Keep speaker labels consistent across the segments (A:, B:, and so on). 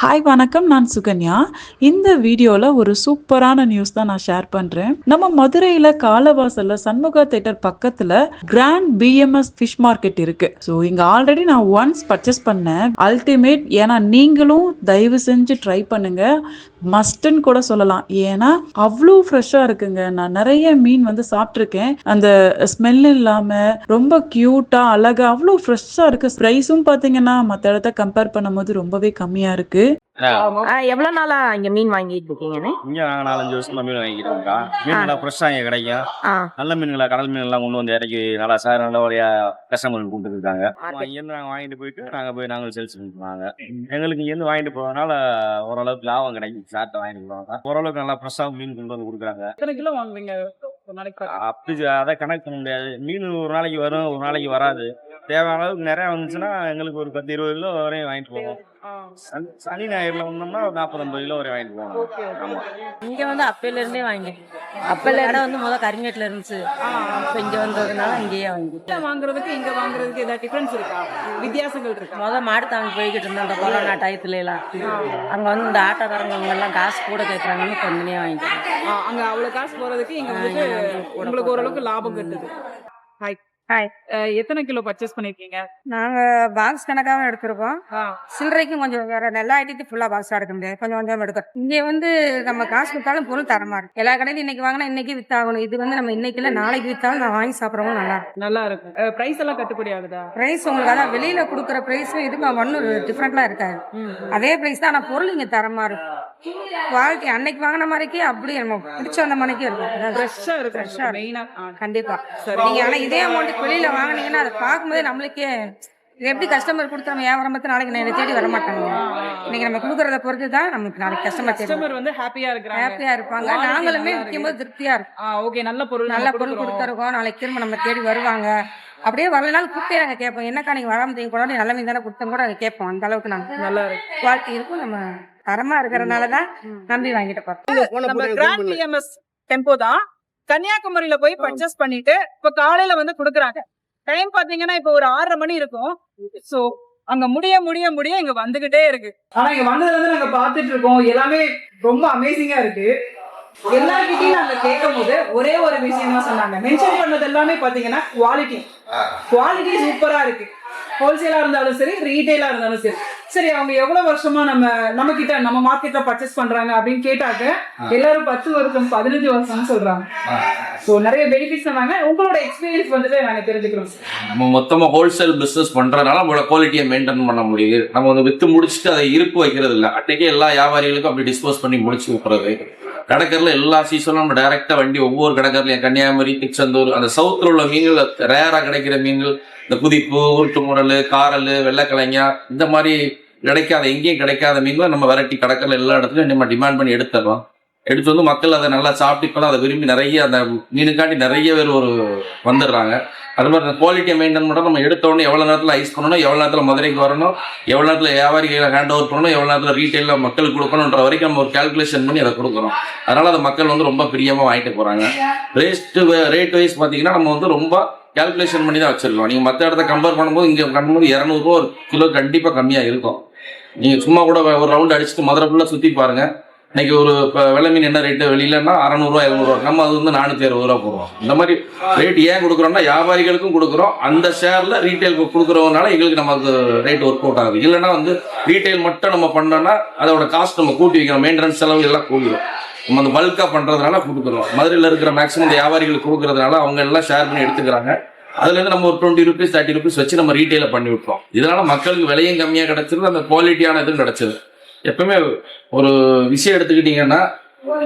A: Hi வணக்கம். நான் சுகன்யா. இந்த வீடியோவில் ஒரு சூப்பரான நியூஸ் தான் நான் ஷேர் பண்ணுறேன் நம்ம மதுரையில் காலவாசலில் சண்முகா தேட்டர் பக்கத்தில் கிராண்ட் பிஎம்எஸ் ஃபிஷ் மார்க்கெட் இருக்கு. ஸோ இங்கே ஆல்ரெடி நான் ஒன்ஸ் பர்ச்சேஸ் பண்ணேன். அல்டிமேட் ஏன்னா நீங்களும் தயவு செஞ்சு ட்ரை பண்ணுங்க. மஸ்ட்ன்னு கூட சொல்லலாம். ஏன்னா அவ்வளோ ஃப்ரெஷ்ஷாக இருக்குங்க. நான் நிறைய மீன் வந்து சாப்பிட்ருக்கேன் அந்த ஸ்மெல் இல்லாமல் ரொம்ப க்யூட்டாக அழகா அவ்வளோ ஃப்ரெஷ்ஷாக இருக்குது ப்ரைஸும் பார்த்தீங்கன்னா மற்ற இடத்த கம்பேர் பண்ணும்போது ரொம்பவே கம்மியாக
B: இருக்குது எவ்வளவு நாளா இங்க மீன் வாங்கிட்டு இருக்கீங்கன்னு?
C: இங்க நாங்க நாலஞ்சு வருஷமா மீன் வாங்கிட்டு இருக்கோம் மீன் நல்லா ஃப்ரெஷ்ஷா இங்க கிடைக்கும். நல்ல மீன்களா கடல் மீன் எல்லாம் கொண்டு வந்து இறக்கி நல்லா சார் நல்ல வழியா கஸ்டமர் கொண்டு இருக்காங்க. இங்க இருந்து நாங்க வாங்கிட்டு போயிட்டு நாங்க போய் நாங்க சேல்ஸ் பண்ணுவாங்க எங்களுக்கு இங்க இருந்து வாங்கிட்டு போறதுனால ஓரளவுக்கு லாபம் கிடைக்கும் சாட்டை வாங்கிட்டு போவாங்க ஓரளவுக்கு நல்லா ஃப்ரெஷ்ஷா மீன் கொண்டு வந்து கொடுக்குறாங்க.
A: எத்தனை கிலோ வாங்குவீங்க? ஒரு நாளைக்கு
C: அப்படி அதை கணக்கு பண்ண முடியாது. மீன் ஒரு நாளைக்கு வரும் ஒரு நாளைக்கு வராது. தேவையான அளவுக்கு நிறைய வந்துச்சுன்னா எங்களுக்கு ஒரு பத்து இருபது கிலோ வரையும் வாங்கிட்டு போவோம் சனி- சனி ஞாயிறுல வந்தோம்னா ஒரு நாற்பது ஐம்பது கிலோ வரையும் வாங்கிட்டு போவோம் ஆமா.
D: இங்க வந்து அப்பையில இருந்தே வாங்கி. அப்பையில இடம் வந்து முதல் கரிமேட்ல இருந்துச்சு. இப்ப இங்க வந்ததுனால இங்கேயே வாங்கி.
E: வாங்குறதுக்கு இங்க வாங்குறதுக்கு ஏதாவது டிஃபரன்ஸ் இருக்கா? வித்தியாசங்கள் இருக்கா?
D: முத மாடு தாங்கி போய்கிட்டு இருந்தோம் அந்த கொரோனா டயத்துல எல்லாம். அங்க வந்து இந்த ஆட்டோக்காரங்க எல்லாம் காசு கூட கேட்கறாங்கன்னு கம்மியா வாங்கிக்கிறோம்
E: ஆ, அங்க அவ்வளவு காசு போறதுக்கு இங்க உங்களுக்கு ஓரளவுக்கு லாபம் கட்டுது. Hi
F: Hi.
E: எத்தனை கிலோ பர்ச்சேஸ் பண்ணிருக்கீங்க?
F: நாங்க பாக்ஸ் கணக்காக எடுத்திருக்கோம். சில்லறைக்கும் கொஞ்சம் வேற நல்லா ஐட்டத்து ஃபுல்லா பாக்ஸா முடியாது. கொஞ்சம் கொஞ்சம் எடுக்கிறோம் இங்க வந்து நம்ம காசு கொடுத்தாலும் பொருள் தரமா இருக்கு. எல்லா கடையிலும் இன்னைக்கு வாங்கினா இன்னைக்கு வித்தாகணும். இது வந்து நம்ம இன்னைக்கு இல்ல நாளைக்கு வித்தாலும் நான் வாங்கி சாப்பிடவும் நல்லா இருக்கும்
E: நல்லா இருக்கும் பிரைஸ் எல்லாம் கட்டுப்படி ஆகுதா?
F: பிரைஸ் உங்களுக்கு அதான் வெளியில கொடுக்குற பிரைஸும் இதுக்கும் ஒன்றும் டிஃப்ரெண்ட்லாம் இருக்காது. அதே பிரைஸ் தான் ஆனா பொருள் இங்க தரமா இருக்கும் குவாலிட்டி அன்னைக்கு வாங்கின மாதிரிக்கே அப்படியே நம்ம பிடிச்ச அந்த மாதிரிக்கே இருக்கும்.
E: ஃப்ரெஷ்ஷா இருக்கும்
F: கண்டிப்பா. நீங்க ஆனா இதே அமௌண்ட் வெளியில வாங்குனீங்கன்னா அதை பார்க்கும்போதே நம்மளுக்கே இது எப்படி கஸ்டமர் கொடுத்து நம்ம வியாபாரம் பார்த்து நாளைக்கு என்னை தேடி வர மாட்டாங்க. இன்னைக்கு நம்ம கொடுக்கறத பொறுத்து தான் நமக்கு நாளைக்கு கஸ்டமர்
E: கஸ்டமர் வந்து ஹாப்பியா இருக்கிறாங்க.
F: ஹாப்பியா இருப்பாங்க. நாங்களுமே
E: நல்லா
F: விற்கும் போது திருப்தியா இருக்கும்.
E: ஆ ஓகே நல்ல பொருள்
F: நல்ல பொருள். கொடுத்துருக்கோம். நாளைக்கு திரும்ப நம்ம தேடி வருவாங்க. அப்படியே வரலனாலும் கூப்பிட்டே நாங்க கேட்போம். என்னக்கா நீங்க வராம தீங்க கூட நல்ல மீன் தானே கொடுத்தோம். கூட நாங்க கேட்போம். அந்த அளவுக்கு நாங்க
E: நல்லா
F: குவாலிட்டி இருக்கும். நம்ம தரமா இருக்கிறதுனால தான் நம்பி வாங்கிட்டு போறோம்.
E: நம்ம கிராண்ட் பிஎம்எஸ் டெம்போ தான். கன்னியாகுமரியில போய் பர்ச்சேஸ் பண்ணிட்டு இப்ப காலையில வந்து குடுக்குறாங்க. டைம் பாத்தீங்கன்னா இப்ப ஒரு ஆறரை மணி இருக்கும். சோ அங்க முடிய முடிய முடிய இங்க வந்துகிட்டே இருக்கு. ஆனா இங்க வந்ததுல இருந்து நாங்க பாத்துட்டு இருக்கோம். எல்லாமே ரொம்ப அமேசிங்கா இருக்கு. எல்லார்கிட்டயும் நாங்க கேட்கும் போது ஒரே ஒரு விஷயம் தான் சொன்னாங்க. மென்ஷன் பண்ணது எல்லாமே பாத்தீங்கன்னா குவாலிட்டி குவாலிட்டி சூப்பரா இருக்கு. ஹோல்சேலா இருந்தாலும் சரி ரீட்டைலா இருந்தாலும் சரி. சரி அவங்க எவ்வளவு வருஷமா நம்ம நம்ம கிட்ட நம்ம மார்க்கெட்ல பர்ச்சேஸ் பண்றாங்க அப்படின்னு கேட்டாக்க எல்லாரும் பத்து வருஷம் பதினஞ்சு வருஷம்னு சொல்றாங்க. சோ நிறைய பெனிஃபிட்ஸ் சொன்னாங்க உங்களோட எக்ஸ்பீரியன்ஸ் வந்துட்டு நாங்க தெரிஞ்சுக்கிறோம்.
G: நம்ம மொத்தமாக ஹோல்சேல் பிஸ்னஸ் பண்ணுறதுனால நம்மளோட குவாலிட்டியை மெயின்டைன் பண்ண முடியுது. நம்ம வந்து விற்று முடிச்சுட்டு அதை இருப்பு வைக்கிறது இல்லை அன்றைக்கே எல்லா வியாபாரிகளுக்கும் அப்படி டிஸ்போஸ் பண்ணி முடிச்சு விட்டுறது. கடற்கரில் எல்லா சீசனும் நம்ம டைரெக்டாக வண்டி ஒவ்வொரு கடற்கரையிலையும் கன்னியாகுமரி திருச்செந்தூர் அந்த சவுத்தில் உள்ள மீன்கள் ரேராக கிடைக்கிற மீன்கள் இந்த குதிப்பு உருட்டு முரல் காரல் வெள்ளக்கலைஞா இந்த மாதிரி கிடைக்காத எங்கேயும் கிடைக்காத மீன்களை நம்ம வெரைட்டி கடற்கரில் எல்லா இடத்துலையும் நம்ம டிமாண்ட் பண்ணி எடுத்துடலாம். எடுத்து வந்து மக்கள் அதை நல்லா சாப்பிட்டு இப்போலாம் அதை விரும்பி நிறைய அந்த மீனுக்காண்டி நிறைய பேர் ஒரு வந்துடுறாங்க. அது மாதிரி அந்த குவாலிட்டியை மெயின்டைன் பண்ணால் நம்ம எடுத்தோடனே எவ்வளோ நேரத்தில் ஐஸ் பண்ணணும் எவ்வளோ நேரத்தில் மதுரைக்கு வரணும் எவ்வளோ நேரத்தில் வியாபாரிகளை ஹேண்ட் ஓவர் பண்ணணும் எவ்வளோ நேரத்தில் ரீட்டைலில் மக்களுக்கு கொடுக்கணுன்ற வரைக்கும் நம்ம ஒரு கால்குலேஷன் பண்ணி அதை கொடுக்குறோம் அதனால் அதை மக்கள் வந்து ரொம்ப பிரியமாக வாங்கிட்டு போகிறாங்க ரேஸ்ட்டு ரேட் வைஸ் பார்த்தீங்கன்னா நம்ம வந்து ரொம்ப கால்குலேஷன் பண்ணி தான் வச்சிருக்கோம். நீங்கள் மற்ற இடத்த கம்பேர் பண்ணும்போது இங்கே பண்ணும்போது இரநூறுவா ஒரு கிலோ கண்டிப்பாக கம்மியாக இருக்கும். நீங்கள் சும்மா கூட ஒரு ரவுண்ட் அடிச்சுட்டு மதுரை ஃபுல்லாக சுற்றி பாருங்கள் இன்னைக்கு ஒரு இப்போ வெள்ளை மீன் என்ன ரேட்டு வெளியிலன்னா அறநூறுவா எழுநூறுவா நம்ம அது வந்து நானூற்றி அறுபது ரூபா போடுறோம். இந்த மாதிரி ரேட் ஏன் கொடுக்குறோம்னா வியாபாரிகளுக்கும் கொடுக்குறோம். அந்த ஷேரில் ரீட்டைல் கொடுக்குறவனால எங்களுக்கு நமக்கு ரேட் ஒர்க் அவுட் ஆகுது. இல்லைன்னா வந்து ரீட்டைல் மட்டும் நம்ம பண்ணோம்னா அதோட காஸ்ட் நம்ம கூட்டி வைக்கிறோம் மெயின்டெனன்ஸ் செலவு எல்லாம் கூடிடும் நம்ம அந்த பல்காக பண்ணுறதுனால கொடுக்குறோம் மதுரையில் இருக்கிற மேக்ஸிமம் இந்த வியாபாரிகளுக்கு கொடுக்குறதுனால அவங்க எல்லாம் ஷேர் பண்ணி எடுத்துக்கிறாங்க. அதுலேருந்து நம்ம ஒரு டுவெண்ட்டி ருபீஸ் தேர்ட்டி ருபீஸ் வச்சு நம்ம ரீட்டைல பண்ணி விட்டுறோம் இதனால மக்களுக்கு விலையும் கம்மியாக கிடைச்சிருது அந்த குவாலிட்டியான இதுவும் கிடச்சிது எப்பவுமே ஒரு விஷயம் எடுத்துக்கிட்டிங்கன்னா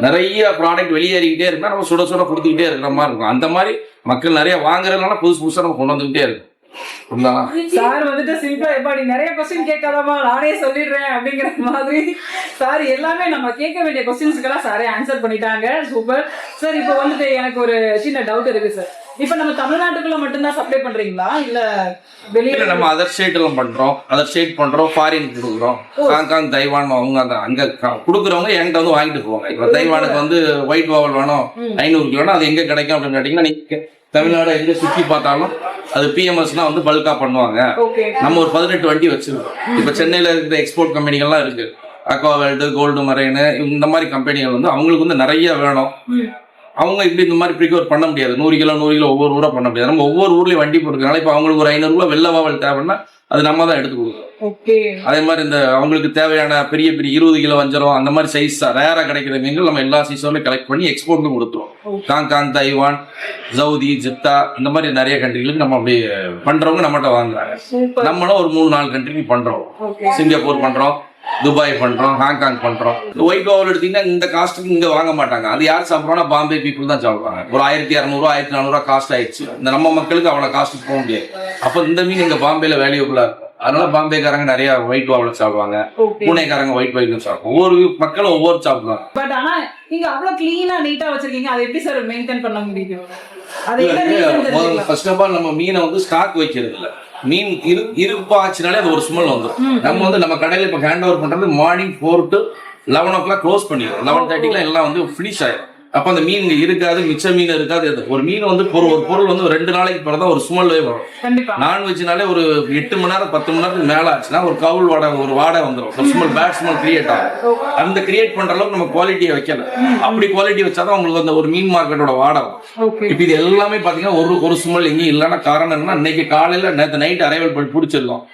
G: நிறைய ப்ராடக்ட் வெளியேறிக்கிட்டே இருக்குன்னா நம்ம சுட சுட கொடுத்துக்கிட்டே இருக்கிற மாதிரி இருக்கும். அந்த மாதிரி மக்கள் நிறைய வாங்குறதுனால புதுசு புதுசாக நம்ம கொண்டு வந்துக்கிட்டே இருக்கும்.
E: சார் வந்துட்டு சிம்பிளா எப்பா நீ நிறைய கொஸ்டின் கேட்காதமா நானே சொல்லிடுறேன் அப்படிங்கிற மாதிரி. சார் எல்லாமே நம்ம கேட்க வேண்டிய கொஸ்டின்ஸ்க்கெல்லாம் சாரே ஆன்சர் பண்ணிட்டாங்க. சூப்பர் சார் இப்போ வந்துட்டு எனக்கு ஒரு சின்ன டவுட் இருக்கு சார். இப்போ நம்ம தமிழ்நாட்டுக்குள்ள மட்டும்தான் சப்ளை பண்றீங்களா? இல்ல வெளியில
G: நம்ம அதர் ஸ்டேட் எல்லாம் பண்றோம். அதர் ஸ்டேட் பண்றோம் ஃபாரின் கொடுக்குறோம். ஹாங்காங் தைவான் அவங்க அந்த அங்க கொடுக்குறவங்க என்கிட்ட வந்து வாங்கிட்டு போவாங்க. இப்போ தைவானுக்கு வந்து ஒயிட் வாவல் வேணும். ஐநூறு கிலோனா அது எங்க கிடைக்கும் அப்படின்னு கேட்டீங்கன்னா நீங்க தமிழ்நாடு எங்க சுற்றி பார்த்தாலும் அது பிஎம்எஸ்னா வந்து பல்கா பண்ணுவாங்க. நம்ம ஒரு பதினெட்டு வண்டி வச்சிருக்கோம். இப்போ சென்னையில இருக்கிற எக்ஸ்போர்ட் கம்பெனிகள்லாம் இருக்கு. அக்வாவேல்டு கோல்டு மரைனு இந்த மாதிரி கம்பெனிகள் வந்து அவங்களுக்கு வந்து நிறைய வேணும். அவங்க இப்படி இந்த மாதிரி ப்ரிக்யூர் பண்ண முடியாது. நூறு கிலோ நூறு கிலோ ஒவ்வொரு ஊரா பண்ண முடியாது. நம்ம ஒவ்வொரு ஊர்லயும் வண்டி போட்டுருக்கனால இப்போ அவங்களுக்கு ஒரு ஐநூறுரூவா வெள்ள வாவல் தேவைன்னா அது நம்ம தான் எடுத்து கொடுக்கணும்.
E: ஓகே.
G: அதே மாதிரி இந்த அவங்களுக்கு தேவையான பெரிய பெரிய இருபது கிலோ வஞ்சரம் அந்த மாதிரி சைஸ் ரேரா கிடைக்கிற மீன்கள் நம்ம எல்லா சீசன்லையும் கலெக்ட் பண்ணி எக்ஸ்போர்ட்டும் கொடுத்துருவோம். காங்காங் தைவான் சவுதி ஜித்தா இந்த மாதிரி நிறைய கண்ட்ரிகளுக்கு நம்ம அப்படி பண்றவங்க நம்மகிட்ட வாங்குறாங்க. நம்மளும் ஒரு மூணு நாலு கண்ட்ரிக்கு பண்றோம். சிங்கப்பூர் பண்றோம். துபாய் பண்றோம் ஹாங்காங் பண்றோம். ஒயிட் ஓவர் எடுத்தீங்கன்னா இந்த காஸ்ட்டுக்கு இங்க வாங்க மாட்டாங்க. அது யார் சாப்பிட்றோம்னா பாம்பே பீப்புள் தான் சாப்பிடுவாங்க. ஒரு ஆயிரத்தி இரநூறுவா ஆயிரத்தி நானூறுவா காஸ்ட் ஆயிடுச்சு. இந்த நம்ம மக்களுக்கு அவ்வளவு காஸ்ட்டுக்கு போக முடியாது. அப்போ இந்த மீன் இங்க பாம்பேல வேல்யூபிளா இருக்கும் அதனால பாம்பேக்காரங்க நிறைய ஒயிட் வாவல் சாப்பிடுவாங்க. பூனேக்காரங்க ஒயிட் ஒயிட் சாப்பிடுவாங்க. ஒவ்வொரு மக்களும் ஒவ்வொரு சாப்பிடுவாங்க.
E: பட் ஆனா நீங்க அவ்வளவு கிளீனா நீட்டா வச்சிருக்கீங்க. அதை எப்படி சார் மெயின்டைன் பண்ண முடியும்?
G: ஃபர்ஸ்ட் ஆஃப் ஆல் நம்ம மீனை வந்து ஸ்டாக் வைக்கிறது இல்ல மீன் இரு இருப்பாச்சுனாலே அது ஒரு ஸ்மெல் வந்துடும் நம்ம வந்து நம்ம கடையில இப்போ ஹேண்ட் ஓவர் பண்றது morning four to eleven o'clock close பண்ணிடுவோம் லெவன் தேர்ட்டிக்குலாம் எல்லாம் வந்து ஃபினிஷ் ஆயிடும் அப்போ அந்த மீன் இங்க இருக்காது மிச்ச மீன் இருக்காது. ஒரு மீன் வந்து பொருள் ஒரு பொருள் வந்து ஒரு ரெண்டு நாளைக்கு பிறகு தான் ஒரு ஸ்மெல்லே வரும். நான்வெஜ்னாலே ஒரு எட்டு மணி நேரம் பத்து மணி நேரத்துக்கு மேல ஆச்சுன்னா ஒரு கவுல் வாடை ஒரு வாடை வந்துடும் ஒரு ஸ்மெல் பேட் ஸ்மெல் கிரியேட் ஆகும். அந்த கிரியேட் பண்ற அளவுக்கு நம்ம குவாலிட்டியை வைக்கல. அப்படி குவாலிட்டி வச்சாதான் உங்களுக்கு அந்த ஒரு மீன் மார்க்கெட்டோட வாடை இப்போ இது எல்லாமே பாத்தீங்கன்னா ஒரு ஒரு ஸ்மெல் எங்கேயும் இல்லைன்னா காரணம் என்னன்னா இன்னைக்கு காலையில நேற்று நைட் அரைவல் பண்ணி பிடிச்சிருந்தோம்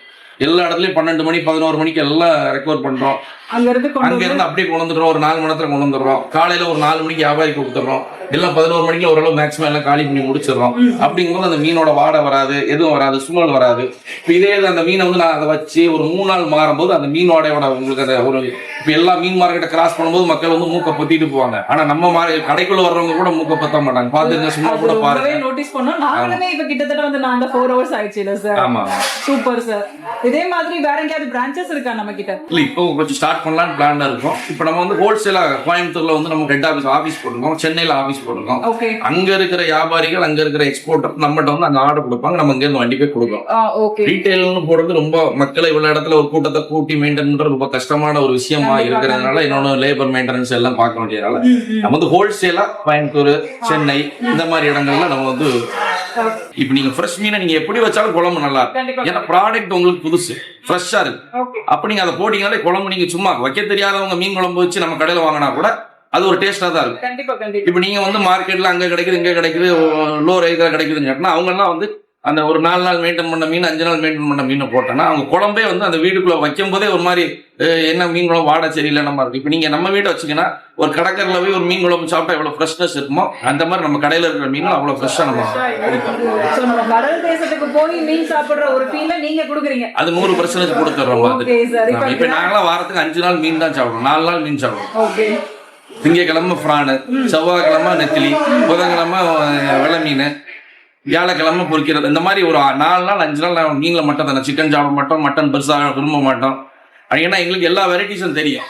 G: எல்லா இடத்துலயும் பன்னெண்டு மணி பதினோரு மணிக்கு எல்லாம் ரெக்கவர் பண்றோம்.
E: அங்க இருந்து
G: அங்க இருந்து அப்படியே கொண்டு வந்துடுறோம். ஒரு நாலு மணி நேரத்துல கொண்டு வந்துடுறோம். காலையில ஒரு நாலு மணிக்கு வியாபாரி கொடுத்துறோம் எல்லாம் பதினோரு மணிக்கு ஓரளவு மேக்ஸிமம் எல்லாம் காலி பண்ணி முடிச்சிடுறோம். அப்படிங்கும்போது அந்த மீனோட வாடை வராது எதுவும் வராது சுமல் வராது. இதே அந்த மீனை வந்து நான் அதை வச்சு ஒரு மூணு நாள் மாறும்போது அந்த மீனோடையோட உங்களுக்கு அந்த ஒரு இப்போ எல்லா மீன் மார்க்கெட்டை கிராஸ் பண்ணும்போது மக்கள் வந்து மூக்கை பொத்திட்டு போவாங்க. ஆனா நம்ம கடைக்குள்ள வர்றவங்க கூட மூக்கை பொத்த மாட்டாங்க. பாத்துங்க சும்மா கூட பாருங்க.
E: நோட்டீஸ் பண்ணோம். நாங்களுமே இப்ப கிட்டத்தட்ட வந்து நாங்க ஃபோர் ஹவர்ஸ் ஆயிடுச்சு சார்
G: ஆமா.
E: சூப்பர் சார் இதே மாதிரி வேற எங்கேயாவது பிரான்ச்சஸ் இருக்கா நம்ம கிட்ட?
G: இல்ல இப்போ கொஞ்சம் ஸ்டார்ட் பண்ணலாம்னு பிளான்ல இருக்கோம். இப்போ நம்ம வந்து ஹோல்சேலா கோயம்புத்தூர்ல வந்து நம்ம ஹெட் ஆஃபீஸ் ஆஃபீஸ் போட்டிருக்கோம். சென்னையில ஆஃபீஸ் போட்டிருக்கோம். அங்க இருக்கிற வியாபாரிகள் அங்க இருக்கிற எக்ஸ்போர்ட்டர் நம்மகிட்ட வந்து அங்க ஆர்டர் கொடுப்பாங்க. நம்ம இங்க இருந்து வண்டி போய் கொடுக்கோம் ரீட்டைல்னு போடுறது ரொம்ப மக்களை இவ்வளவு இடத்துல ஒரு கூட்டத்தை கூட்டி மெயின்டைன் பண்றது ரொம்ப கஷ்டமான ஒரு விஷயமா இருக்கிறதுனால இன்னொன்னு லேபர் மெயின்டெனன்ஸ் எல்லாம் பார்க்க வேண்டியதுனால. நம்ம வந்து ஹோல்சேலா கோயம்புத்தூர் சென்னை இந்த மாதிரி இடங்கள்ல நம்ம வந்து இப்போ நீங்க ஃப்ரெஷ் மீனை நீங்க எப்படி வச்சாலும் குழம்பு நல்லா இருக்கும். ஏன்னா ப்ராடக்ட் உங்களுக்கு புதுசு ஃப்ரெஷ்ஷா இருக்கு. அப்ப நீங்க அதை போட்டீங்கனாலே குழம்பு நீங்க சும்மா வைக்க தெரியாதவங்க மீன் குழம்பு வச்சு நம்ம கடையில வாங்கினா கூட அது ஒரு டேஸ்டா தான் இருக்கும். இப்போ நீங்க வந்து மார்க்கெட்ல அங்க கிடைக்குது இங்க கிடைக்குது லோ ரேட்ல கிடைக்குதுன்னு சொன்னா அவங்க எல்லாம் வந்து அந்த ஒரு நாலு நாள் மெயின்டைன் பண்ண மீன் அஞ்சு நாள் மெயின்டைன் பண்ண மீனை போட்டோன்னா அவங்க குழம்பே வந்து அந்த வீட்டுக்குள்ள வைக்கும் போதே ஒரு மாதிரி என்ன மீன் குழம்பு? வாடை சரியில்லை நம்ம இருக்கு. இப்போ நீங்க நம்ம வீட்டை வச்சுக்கினா ஒரு கடற்கரையில் போய் ஒரு மீன் குழம்பு சாப்பிட்டா எவ்வளவு ஃப்ரெஷ்னஸ் இருக்குமோ அந்த மாதிரி நம்ம கடையில இருக்கிற மீன் அவ்வளவு ஃப்ரெஷ்ஷா நம்ம
E: கடல் தேசத்துக்கு போய் மீன் சாப்பிடுற ஒரு ஃபீல நீங்க குடுக்குறீங்க.
G: அது நூறு பர்சன்டேஜ் கொடுத்துட்றோம் இப்ப நாங்களாம் வாரத்துக்கு அஞ்சு நாள் மீன் தான் சாப்பிடுவோம். நாலு நாள் மீன் சாப்பிடுவோம். திங்கக்கிழமை ஃப்ரானு செவ்வாய்க்கிழமை நெத்திலி புதன்கிழமை வெள்ளை மீன் வியாழக்கிழமை பொறிக்கிறது. இந்த மாதிரி ஒரு நாலு நாள் அஞ்சு நாள் நான் மீனில் மட்டும் தானே சிக்கன் சாப்பிட மாட்டோம் மட்டன் பெருசாக விரும்ப மாட்டோம். ஏன்னா எங்களுக்கு எல்லா வெரைட்டிஸும் தெரியும்.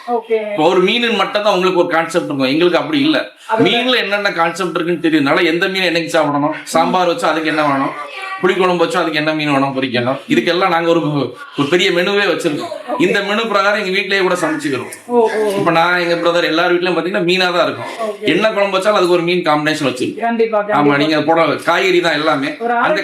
G: இப்போ ஒரு மீன் மட்டும் தான் உங்களுக்கு ஒரு கான்செப்ட் இருக்கும். எங்களுக்கு அப்படி இல்லை. மீன்ல என்னென்ன கான்செப்ட் இருக்குன்னு தெரியுதுனால எந்த மீன் என்னைக்கு சாப்பிடணும்? சாம்பார் வச்சா அதுக்கு என்ன வேணும்? புளிக்குழம்பு வச்சா அதுக்கு என்ன மீன் வேணும் பொரிக்கணும் இதுக்கெல்லாம் நாங்க ஒரு ஒரு பெரிய மெனுவே வச்சிருக்கோம். இந்த மெனு பிரகாரம் எங்க வீட்லயே கூட சமைச்சுக்கிறோம். இப்ப நான் எங்க பிரதர் எல்லார் வீட்லயும் பாத்தீங்கன்னா மீனா தான் இருக்கும். என்ன குழம்பு வச்சாலும் அதுக்கு ஒரு மீன் காம்பினேஷன் வச்சிருக்கோம். ஆமா நீங்க போட காய்கறி தான் எல்லாமே. அந்த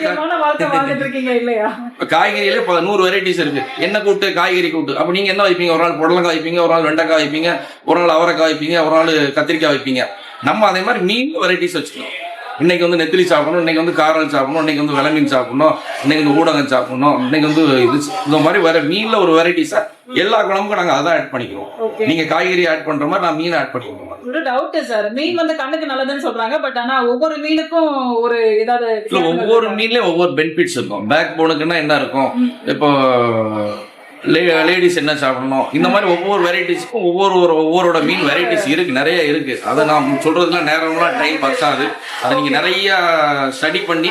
G: காய்கறியில நூறு வெரைட்டிஸ் இருக்கு. என்ன கூட்டு? காய்கறி கூட்டு. அப்ப நீங்க என்ன வைப்பீங்க? ஒரு நாள் புடலங்காய் வைப்பீங்க ஒரு நாள் வெண்டைக்காய் வைப்பீங்க ஒரு நாள் அவரைக்காய் வைப்பீங்க ஒரு நாள் கத்திரிக்காய் வைப்பீங்க. நம்ம அதே மாதிரி மீன் வெரைட்டிஸ் வச்சுக்கணும். இன்னைக்கு வந்து நெத்திலி சாப்பிடணும் இன்னைக்கு வந்து காரல் சாப்பிடணும் இன்னைக்கு வந்து விலமீன் சாப்பிடணும் இன்னைக்கு வந்து ஊடகம் சாப்பிடணும் இன்னைக்கு வந்து இது இந்த மாதிரி வேற மீன்ல ஒரு வெரைட்டிஸா எல்லா குழம்புக்கும் நாங்க அதான் ஆட் பண்ணிக்குவோம்
E: ஓகே
G: நீங்க காய்கறி ஆட் பண்ற மாதிரி நான் மீன் ஆட் பண்ணிக்குவோம்
E: ஒரு டவுட் சார் மீன் வந்து கண்ணுக்கு நல்லதுன்னு சொல்றாங்க பட் ஆனா ஒவ்வொரு மீனுக்கும் ஒரு ஏதாவது
G: ஒவ்வொரு? மீன்லயும் ஒவ்வொரு பெனிஃபிட்ஸ் இருக்கும். பேக் போனுக்குன்னா என்ன இருக்கும்? இப்போ லேடிஸ் என்ன சாப்பிடணும்? இந்த மாதிரி ஒவ்வொரு வெரைட்டிஸ்க்கும் ஒவ்வொரு ஒரு ஒவ்வொருட மீன் வெரைட்டிஸ் இருக்கு நிறைய இருக்கு. அதை நான் சொல்றதுலாம் நேரம்லாம் டைம் பத்தாது அதை நீங்க நிறைய ஸ்டடி பண்ணி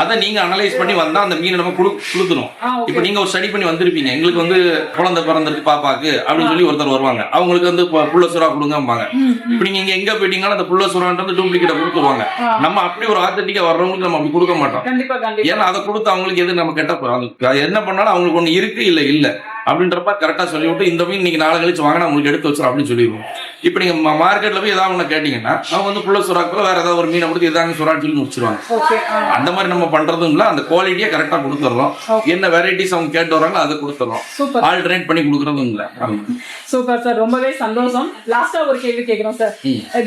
G: அதை நீங்க அனலைஸ் பண்ணி வந்தா அந்த மீனை நம்ம குடு கொடுக்கணும். இப்போ நீங்க ஒரு ஸ்டடி பண்ணி வந்திருப்பீங்க. எங்களுக்கு வந்து குழந்தை பிறந்திருக்கு பாப்பாக்கு அப்படின்னு சொல்லி ஒருத்தர் வருவாங்க. அவங்களுக்கு வந்து புள்ள சுறா கொடுங்கம்பாங்க. இப்போ நீங்க இங்க எங்க போயிட்டீங்கன்னா அந்த புள்ள சுறான்றது டூப்ளிகேட்டை கொடுத்துருவாங்க. நம்ம அப்படி ஒரு ஆத்தென்டிக்கா வர்றவங்களுக்கு நம்ம அப்படி கொடுக்க மாட்டோம். ஏன்னா அதை கொடுத்து அவங்களுக்கு எது நம்ம கெட்ட என்ன பண்ணாலும் அவங்களுக்கு ஒண்ணு இருக்கு இல்ல இல்ல. அப்படின்றப்ப கரெக்டா சொல்லிவிட்டு இந்த மீன் இன்னைக்கு நாளை கழிச்சு வாங்கினா உங்களுக்கு எடுத்து வச்சிடும் அப்படின்னு சொல்லிடுவோம். இப்போ நீங்க மார்க்கெட்ல போய் ஏதாவது ஒண்ணு கேட்டீங்கன்னா அவங்க வந்து புள்ள சுறாக்குள்ள வேற ஏதாவது ஒரு மீனை கொடுத்து இதாங்க சுறான்னு சொல்லி முடிச்சிருவாங்க. அந்த மாதிரி நம்ம பண்றதும் இல்ல அந்த குவாலிட்டியை கரெக்டா கொடுத்துறோம். என்ன வெரைட்டிஸ் அவங்க கேட்டு வராங்களோ அதை கொடுத்துறோம்.
E: சூப்பர்
G: ஆல்டர்னேட் பண்ணி கொடுக்கறதும் இல்ல.
E: சூப்பர் சார் ரொம்பவே சந்தோஷம். லாஸ்டா ஒரு கேள்வி கேக்குறோம் சார்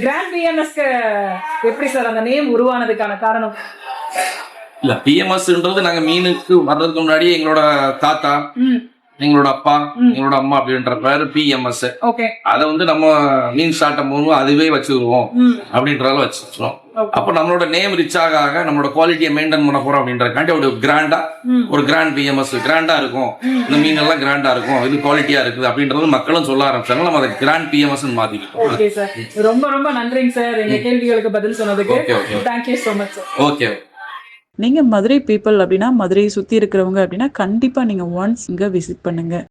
E: கிராண்ட் பிஎம்எஸ்க்கு எப்படி சார் அந்த நேம் உருவானதுக்கான காரணம்?
G: இல்ல பிஎம்எஸ்ன்றது நாங்க மீனுக்கு வர்றதுக்கு முன்னாடி எங்களோட தாத்தா எங்களோட அப்பா எங்களோட அம்மா அப்படின்ற பேரு பிஎம்எஸ்
E: ஓகே
G: அதை வந்து நம்ம மீன் ஸ்டார்ட் போது அதுவே வச்சுருவோம்
E: ம்.
G: அப்படின்றதால வச்சுருவோம். அப்போ நம்மளோட நேம் ரிச் ஆக ஆக நம்மளோட குவாலிட்டியை மெயின்டைன் பண்ண போறோம் அப்படின்றக்காண்டி ஒரு கிராண்டா. ஒரு கிராண்ட் பிஎம்எஸ் கிராண்டா இருக்கும். இந்த மீன் எல்லாம் கிராண்டா இருக்கும். இது குவாலிட்டியா இருக்குது அப்படின்றது மக்களும் சொல்ல ஆரம்பிச்சாங்க. நம்ம அதை கிராண்ட் பிஎம்எஸ் மாத்திக்கிட்டோம்.
E: ஓகே சார் ரொம்ப ரொம்ப நன்றிங்க சார் எங்க கேள்விகளுக்கு பதில் சொன்னதுக்கு. தேங்க்யூ ஸோ மச்
G: ஓகே
A: நீங்கள் மதுரை பீப்புள் அப்படின்னா மதுரையை சுற்றி இருக்கிறவங்க அப்படின்னா கண்டிப்பாக நீங்கள் ஒன்ஸ் இங்கே விசிட் பண்ணுங்கள்